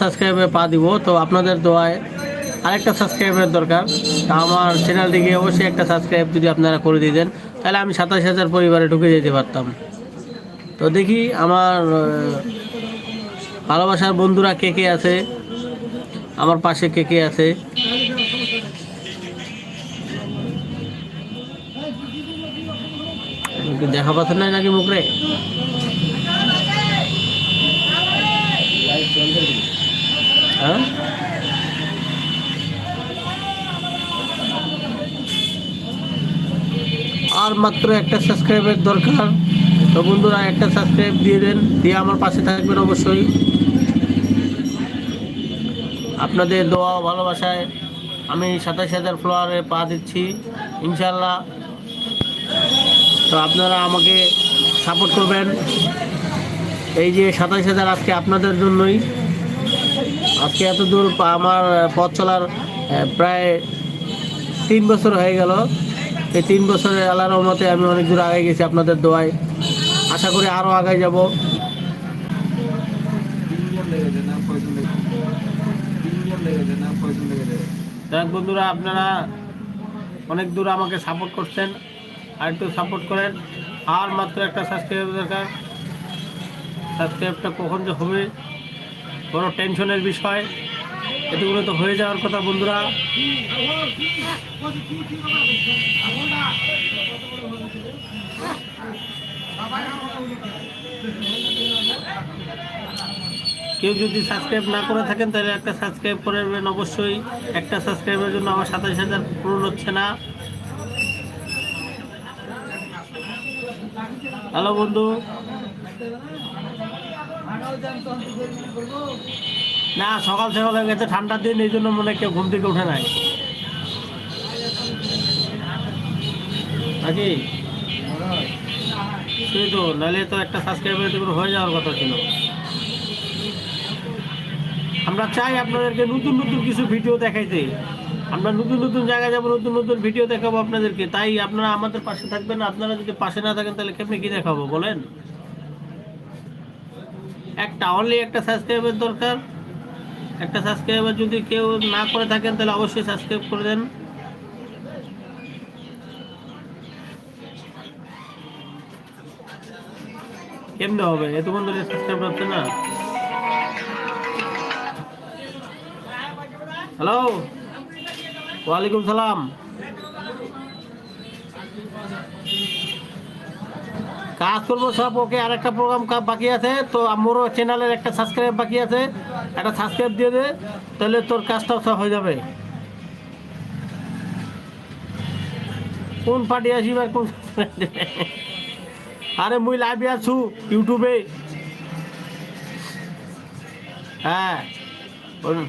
সাবস্ক্রাইবে পা দিব, তো আপনাদের দোয়ায় আরেকটা সাবস্ক্রাইবের দরকার। আমার চ্যানেলটিকে অবশ্যই একটা সাবস্ক্রাইব যদি আপনারা করে দিতেন তাহলে আমি সাতাশ হাজার পরিবারে ঢুকে যেতে পারতাম। তো দেখি আমার ভালোবাসার বন্ধুরা কে কে আছে? আমার পাশে কে কে আছে? দেখা পাচ্ছেন না নাকি মুখরে হ্যাঁ? আর মাত্র একটা সাবস্ক্রাইবের দরকার। তো বন্ধুরা, একটা সাবস্ক্রাইব দিয়ে দেন, দিয়ে আমার পাশে থাকবেন অবশ্যই। আপনাদের দোয়া ভালোবাসায় আমি সাতাশ হাজার ফ্লোয়ারে পা দিচ্ছি ইনশাল্লাহ তো আপনারা আমাকে সাপোর্ট করবেন। এই যে সাতাশ হাজার আজকে আপনাদের জন্যই। আজকে এত দূর আমার পথ চলার প্রায় তিন বছর হয়ে গেল। এই তিন বছরের আল্লাহর রহমতে আমি অনেক দূর আগে গেছি আপনাদের দোয়ায়। আশা করি আরও আগে যাব। বন্ধুরা, আপনারা অনেক দূর আমাকে সাপোর্ট করছেন। আর একটু সাপোর্ট করেন। আর মাত্র একটা সাবস্ক্রাইব দরকার। সাবস্ক্রাইবটা কখন যে হবে বড় টেনশনের বিষয় এতগুলো তো হয়ে যাওয়ার কথা বন্ধুরা। কেউ যদি সাবস্ক্রাইব না করে থাকেন, তাহলে একটা সাবস্ক্রাইব করে নেবেন। অবশ্যই একটা সাবস্ক্রাইবের জন্য আমার সাতাশ হাজার পূরণ হচ্ছে না। হ্যালো বন্ধু। না, সকাল সকাল হয়ে গেছে, ঠান্ডার দিন, এই জন্য মনে কেউ ঘুম থেকে উঠে নাই। নাকি? সেই তো, নাহলে তো একটা সাবস্ক্রাইবার হয়ে যাওয়ার কথা ছিল। আমরা চাই আপনাদেরকে নতুন নতুন কিছু ভিডিও দেখাইতে। আমরা নতুন নতুন জায়গায় যাব, নতুন নতুন ভিডিও দেখাবো আপনাদেরকে। তাই আপনারা আমাদের পাশে থাকবেন, আপনারা যদি পাশে না থাকেন, তাহলে কেমনি কি দেখাবো, বলেন? একটা অনলি একটা সাবস্ক্রাইবের দরকার। একটা সাবস্ক্রাইবার যদি কেউ না করে থাকেন, তাহলে অবশ্যই সাবস্ক্রাইব করে দেন। কেমনে হবে? এতক্ষণ ধরে সাবস্ক্রাইব হচ্ছে না। হ্যালো ওয়ালাইকুম সালাম। কাজ করব সব, ওকে আর একটা প্রোগ্রাম বাকি আছে। তো আমারও চ্যানেলের একটা সাবস্ক্রাইব বাকি আছে। একটা সাবস্ক্রাইব দিয়ে দে, তাহলে তোর কাজটাও সব হয়ে যাবে। কোন পার্টি আসিব আর কোন আরে মুই লাইভে আছু ইউটিউবে হ্যাঁ। বলুন।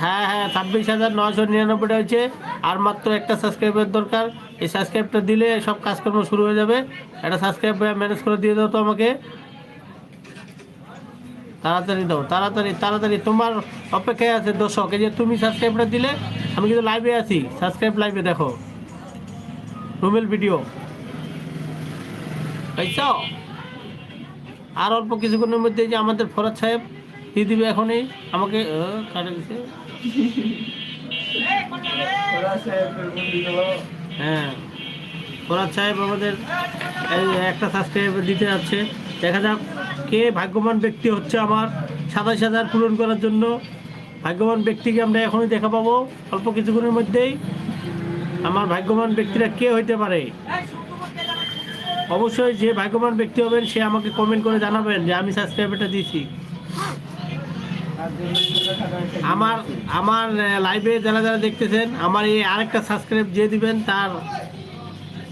হ্যাঁ হ্যাঁ ছাব্বিশ হাজার নশো নিরানব্বইটা হয়েছে। আর মাত্র একটা সাবস্ক্রাইবের দরকার। এই সাবস্ক্রাইবটা দিলে সব কাজকর্ম শুরু হয়ে যাবে। একটা সাবস্ক্রাইব ম্যানেজ করে দিয়ে দাও তো আমাকে। তাড়াতাড়ি দাও, তাড়াতাড়ি তাড়াতাড়ি। তোমার অপেক্ষায় আছে দর্শক, এই যে তুমি সাবস্ক্রাইবটা দিলে, আমি কিন্তু লাইভে আছি। সাবস্ক্রাইব লাইভে দেখো। রুমেল ভিডিও আর অল্প কিছুক্ষণের মধ্যে যে আমাদের ফরাদ সাহেব দিয়ে দিবে এখনই? আমাকে হ্যাঁ। ফরাদ সাহেব আমাদের একটা সাবস্ক্রাইব দিতে যাচ্ছে। দেখা যাক কে ভাগ্যবান ব্যক্তি হচ্ছে আমার সাতাশ হাজার পূরণ করার জন্য। ভাগ্যবান ব্যক্তিকে আমরা এখনই দেখা পাবো অল্প কিছুক্ষণের মধ্যেই। আমার ভাগ্যবান ব্যক্তিরা কে হইতে পারে? অবশ্যই যে ভাগ্যবান ব্যক্তি হবেন, সে আমাকে কমেন্ট করে জানাবেন যে আমি সাবস্ক্রাইবারটা দিয়েছি। আমার আমার লাইভে যারা যারা দেখতেছেন, আমার এই আরেকটা সাবস্ক্রাইব যে দিবেন, তার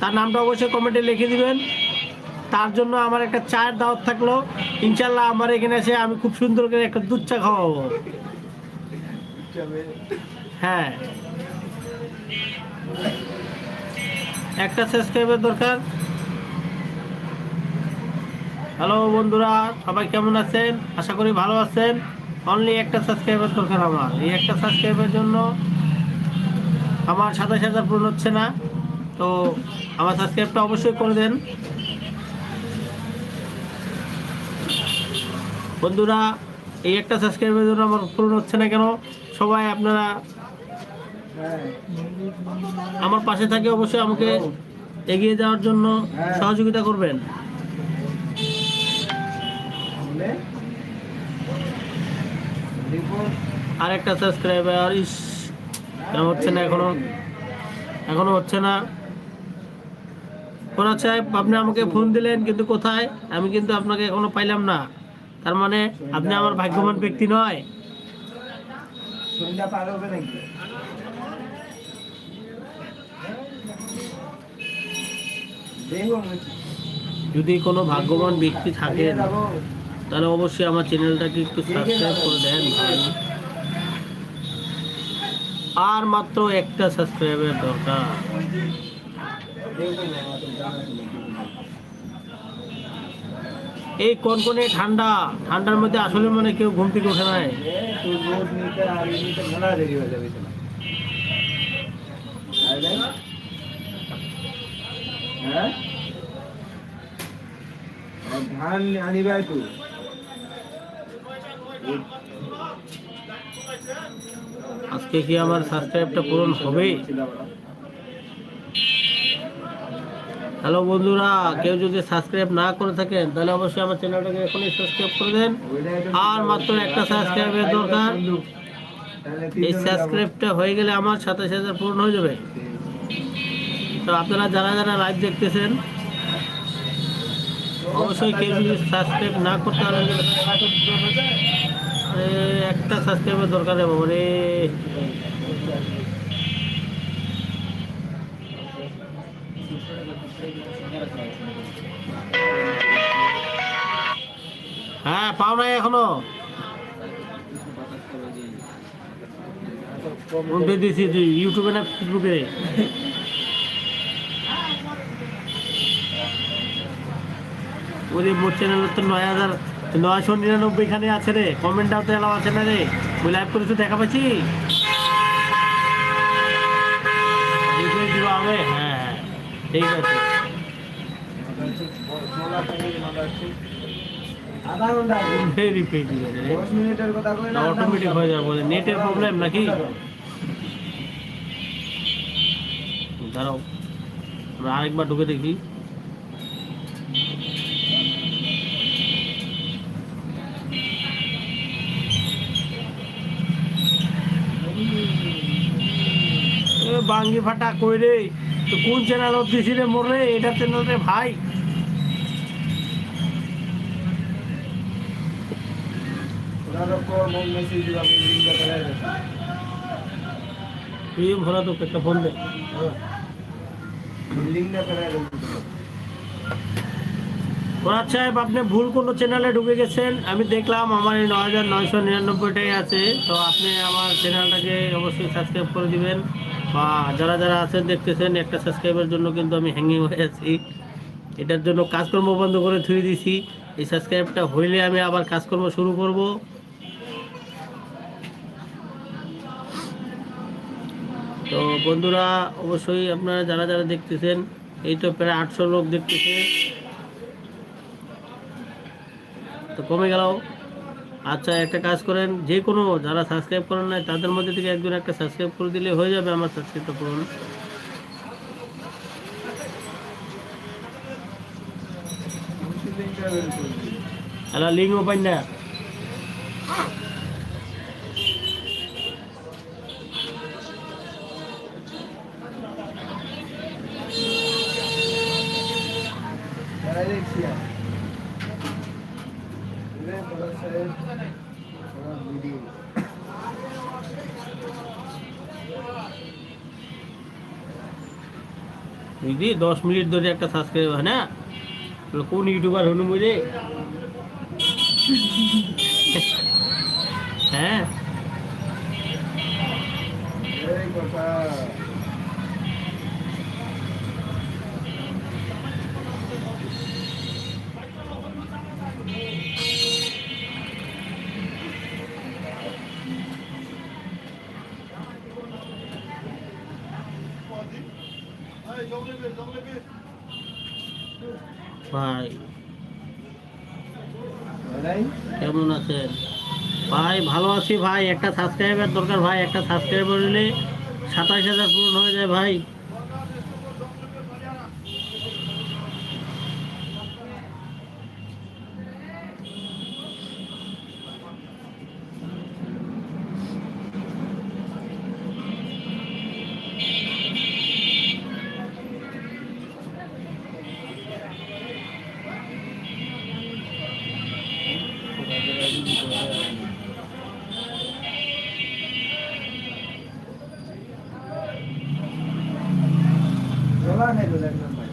তার নামটা অবশ্যই কমেন্টে লিখে দিবেন। তার জন্য আমার একটা চায়ের দাওয়াত থাকল। ইনশাল্লাহ আমার এখানে এসে আমি খুব সুন্দর করে একটা দুধ চা খাওয়াবো। হ্যাঁ। একটা সাবস্ক্রাইবের দরকার। হ্যালো বন্ধুরা, সবাই কেমন আছেন? আশা করি ভালো আছেন। অনলি একটা সাবস্ক্রাইবার দরকার আমার। এই একটা সাবস্ক্রাইবের জন্য আমার সাতাশ হাজার পূরণ হচ্ছে না। তো আমার সাবস্ক্রাইবটা অবশ্যই করে দেন। বন্ধুরা, এই একটা সাবস্ক্রাইবের জন্য আমার পূরণ হচ্ছে না কেন? সবাই আপনারা আমার পাশে থাকে অবশ্যই আমাকে এগিয়ে যাওয়ার জন্য সহযোগিতা করবেন। আর একটা সাবস্ক্রাইবার ইস কেন হচ্ছে না এখনও? এখনও হচ্ছে না। ফোরাজ সাহেব আপনি আমাকে ফোন দিলেন কিন্তু কোথায়? আমি কিন্তু আপনাকে এখনও পাইলাম না। তার মানে আপনি আমার ভাগ্যবান ব্যক্তি নয়। যদি কোনো ভাগ্যবান ব্যক্তি থাকেন তাহলে অবশ্যই আমার চ্যানেলটাকে একটু সাবস্ক্রাইব করে দেন আর মাত্র একটা সাবস্ক্রাইবের দরকার। এই কনকনে ঠান্ডা? ঠান্ডার মধ্যে আসলে মানে কেউ ঘুম থেকে ওঠে নাই। তুই রোদ নিতে আর ই নিতে ঘোড়া দেরি হয়ে যাবে তোমার আর দেখ। হ্যাঁ আর ধান আনিবে তুই আজকে কি আমার সাবস্ক্রাইবটা পূরণ হবে হ্যালো বন্ধুরা, কেউ যদি সাবস্ক্রাইব না করে থাকেন, তাহলে অবশ্যই আমার চ্যানেলটাকে এখনই সাবস্ক্রাইব করে দেন। আর মাত্র একটা সাবস্ক্রাইবের দরকার। এই সাবস্ক্রাইবটা হয়ে গেলে আমার সাতাশ হাজার পূরণ হয়ে যাবে। তো আপনারা যারা যারা লাইভ দেখতেছেন অবশ্যই কেউ যদি সাবস্ক্রাইব না করতে পারেন একটা সাবস্ক্রাইবের দরকার বাবা রে। হ্যাঁ পাও নাই এখনও। দিয়েছি ইউটিউবে না ফেসবুকে ওরে মোট চ্যানেলের তো নয় হাজার নয়শো নিরানব্বই খানে আছে রে। কমেন্টটাও তো এলাও আছে না রে। ওই লাইভ করেছ দেখা পাচ্ছি? হবে হ্যাঁ হ্যাঁ ঠিক আছে। অটোমেটিক হয়ে যাবে নেটের প্রবলেম নাকি? দাঁড়াও। আমরা আরেকবার ঢুকে দেখি। বাঙ্গি ফাটা কই রে তো কোন চ্যানেল দিছি রে মোর এটা চ্যানেল রে ভাই। করে দেবে ফরাদ সাহেব, আপনি ভুল কোনো চ্যানেলে ঢুকে গেছেন। আমি দেখলাম আমার এই ন হাজার নয়শো নিরানব্বইটাই আছে। তো আপনি আমার চ্যানেলটাকে অবশ্যই সাবস্ক্রাইব করে দিবেন। বা যারা যারা আছেন, দেখতেছেন, একটা সাবস্ক্রাইবের জন্য কিন্তু আমি হ্যাঙ্গিং হয়ে আছি। এটার জন্য কাজকর্ম বন্ধ করে থুয়ে দিছি। এই সাবস্ক্রাইবটা হইলে আমি আবার কাজকর্ম শুরু করব। তো বন্ধুরা, অবশ্যই আপনারা যারা যারা দেখতেছেন, এই তো প্রায় আটশো লোক দেখতেছে। তো কমে গেল। আচ্ছা একটা কাজ করেন, যে কোনো যারা সাবস্ক্রাইব করেন নাই, তাদের মধ্যে থেকে একজন একটা সাবস্ক্রাইব করে দিলে হয়ে যাবে আমার সাবস্ক্রাইবটা পূরণ। হ্যালো লিঙ্ক ওপেন না তারা দেখছি আমি। এরে বড় সাহেব, আমার ভিডিও। বুঝলি? দশ মিনিট ধরে একটা সাবস্ক্রাইব হয় না? তাহলে কোন ইউটিউবার হলুম বুঝে হ্যাঁ? ভাই। মানে কেমন আছেন? ভাই ভালো আছি ভাই। একটা সাবস্ক্রাইবার দরকার ভাই একটা সাবস্ক্রাইবার নিলে সাতাশ হাজার পূরণ হয়ে যায় ভাই। বলা নেই তো দেখলাম ভাই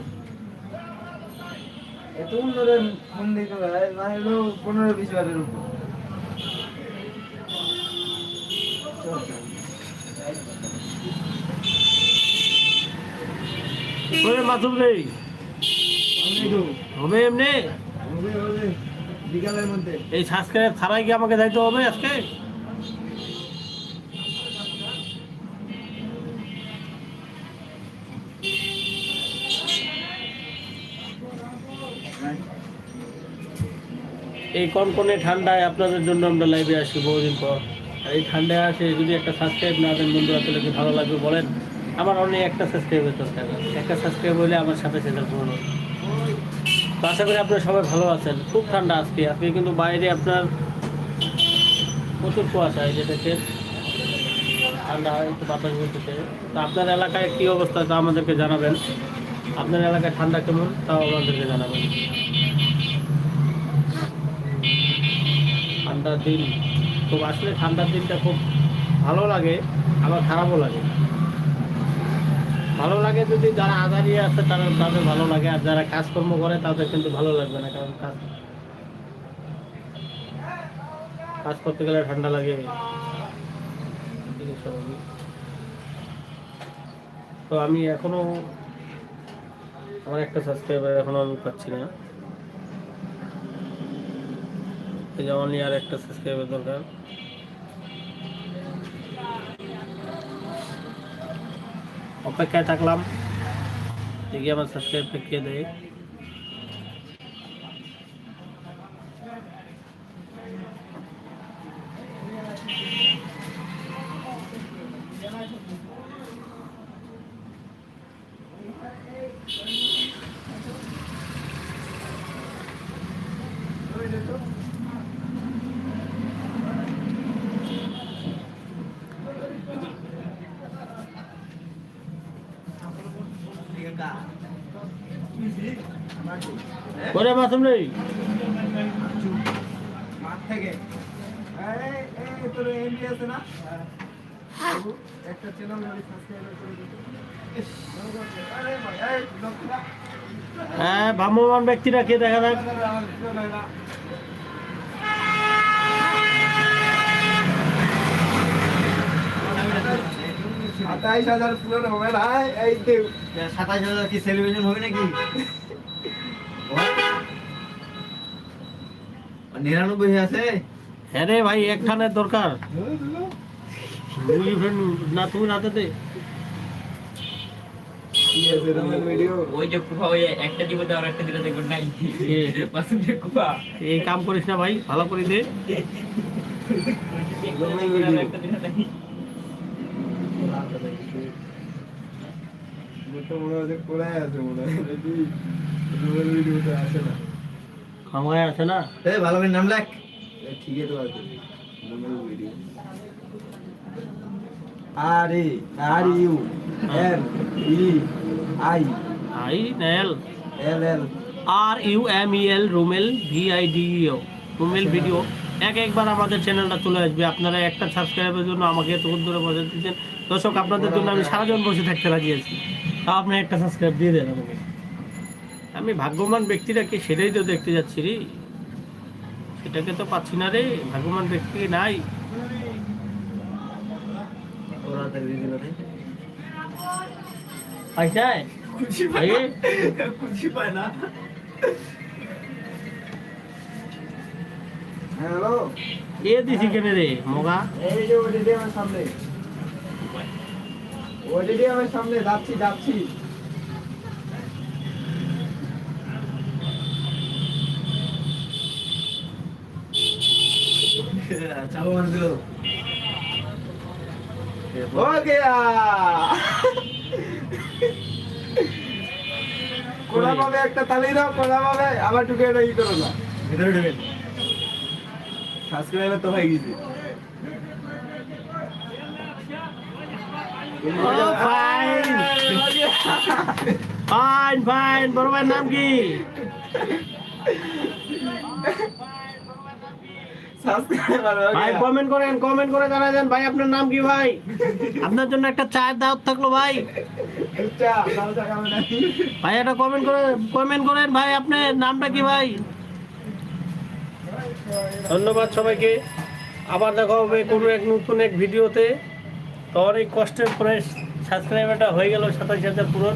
ফোন দিতে ভাই না হলেও পনেরো বিশ বারের উপর। এমনি? হবে বিকালের মধ্যে। এই সাবস্ক্রাইব ছাড়াই কি আমাকে যাইতে হবে আজকে? এই কনকনে ঠান্ডায় আপনাদের জন্য আমরা লাইভে আসি বহুদিন পর। আর এই ঠান্ডায় আসে যদি একটা সাবস্ক্রাইব না দেন বন্ধুরা, তাহলে কি ভালো লাগবে বলেন? আমার অনেক একটা সাবস্ক্রাইবের দরকার একটা সাবস্ক্রাইব হলে আমার সাথে পূরণ হবে। তো আশা করি আপনারা সবাই ভালো আছেন। খুব ঠান্ডা আজকে। আজকে কিন্তু বাইরে আপনার প্রচুর কুয়াশা, এই যে দেখেন। ঠান্ডা হয়, একটু বাতাস বলতেছে তো আপনার এলাকায় কী অবস্থা তা আমাদেরকে জানাবেন। আপনার এলাকায় ঠান্ডা কেমন? তাও আমাদেরকে জানাবেন। ঠান্ডার দিন। খুব আসলে ঠান্ডার দিনটা খুব ভালো লাগে, আবার খারাপও লাগে। ভালো লাগে যদি যারা আদারি আছে, তারা তাদের ভালো লাগে, আর যারা কাজকর্ম করে, তাদের কিন্তু ভালো লাগবে না, কারণ কাজ কাজ করতে গেলে ঠান্ডা লাগে। তো আমি এখনও আমার একটা সাবস্ক্রাইবার এখনও আমি পাচ্ছি না। এই যেমন আর একটা সাবস্ক্রাইবার দরকার অপেক্ষায় থাকলাম দেখি আমার সাবস্ক্রাইবটা কে দেয় করে মাসুম রে। মাঠ থেকে। এই, এই, তোর MB আছে না? একটা চ্যানেল যদি সাবস্ক্রাইব করে দিত। আরে ভাই, এই, লোকটা, হ্যাঁ ভ্রাম্যমান ব্যক্তিরা কে দেখা যাক। আমার সাতাইশ হাজার পুরনো মোবাইল হাই এই সাতাশ হাজার কি সেলিব্রেশন হবে নাকি? নিরানব্বই আছে? হ্যাঁ রে ভাই একখানের দরকার। না তুমি রাতে দে। ভিডিও ওই যে কুফা ওই একটা দিব আর একটা দিলে দেখবেন নাই। এ, পাঁচশো যে কুফা। এই কাম করিস না ভাই ভালো করে দে। একটা দিলে নাই। মনে হচ্ছে কোলায় আছে মনে হয়। আসে না। খামায় আছে না? এই ভালো করে নাম লেখ। তো আছে। আর A R U L E I. I L L L. R U M E L Rumel V I D O. Rumel video. এক একবার আমাদের চ্যানেলটা চলে আসবে। আপনারা একটা সাবস্ক্রাইবের জন্য আমাকে এতক্ষণ ধরে বসে দিচ্ছেন দর্শক আপনাদের জন্য আমি সারাজন বসে থাকতে রাজি আছি। তা আপনি একটা সাবস্ক্রাইব দিয়ে দেন আমাকে। আমি ভাগ্যবান ব্যক্তিরা কি সেটাই তো দেখতে যাচ্ছি রে। সেটাকে তো পাচ্ছি না রে। ভাগ্যবান ব্যক্তি নাই। পাইছায় হ্যালো। এ দিছি কেনে রে মগা? এই যে ওডিডি আমার সামনে। ওডিডি আমার সামনে যাচ্ছি যাচ্ছি। চাবো মানে দিল हो गया কোলা ভাবে একটা তালি দাও কোলা ভাবে আবার ঢুকে এটা ই করো না ভিতরে ঢুকেন সাবস্ক্রাইবার তো হয়ে গেছে ফাইন ফাইন ফাইন বড় ভাইয়ের নাম কি সাবস্ক্রাইবার ভাই কমেন্ট করেন কমেন্ট করে জানা দেন ভাই আপনার নাম কি ভাই? আপনার জন্য একটা চায়ের দাওয়াত থাকল ভাই। চা চা না ভাই একটা কমেন্ট করে কমেন্ট করেন ভাই আপনার নামটা কি ভাই? ধন্যবাদ সবাইকে। আবার দেখা হবে কোনো এক নতুন এক ভিডিওতে। তো অনেক কষ্টের পরে সাবস্ক্রাইবারটা হয়ে গেল সাতাশ হাজার পূরণ।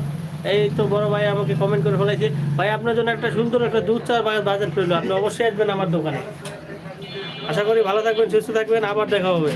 এই তো বড় ভাই আমাকে কমেন্ট করে ফেলেছে। ভাই আপনার জন্য একটা সুন্দর একটা দুধ চার বাজার পেল আপনি অবশ্যই আসবেন আমার দোকানে। আশা করি ভালো থাকবেন সুস্থ থাকবেন আবার দেখা হবে।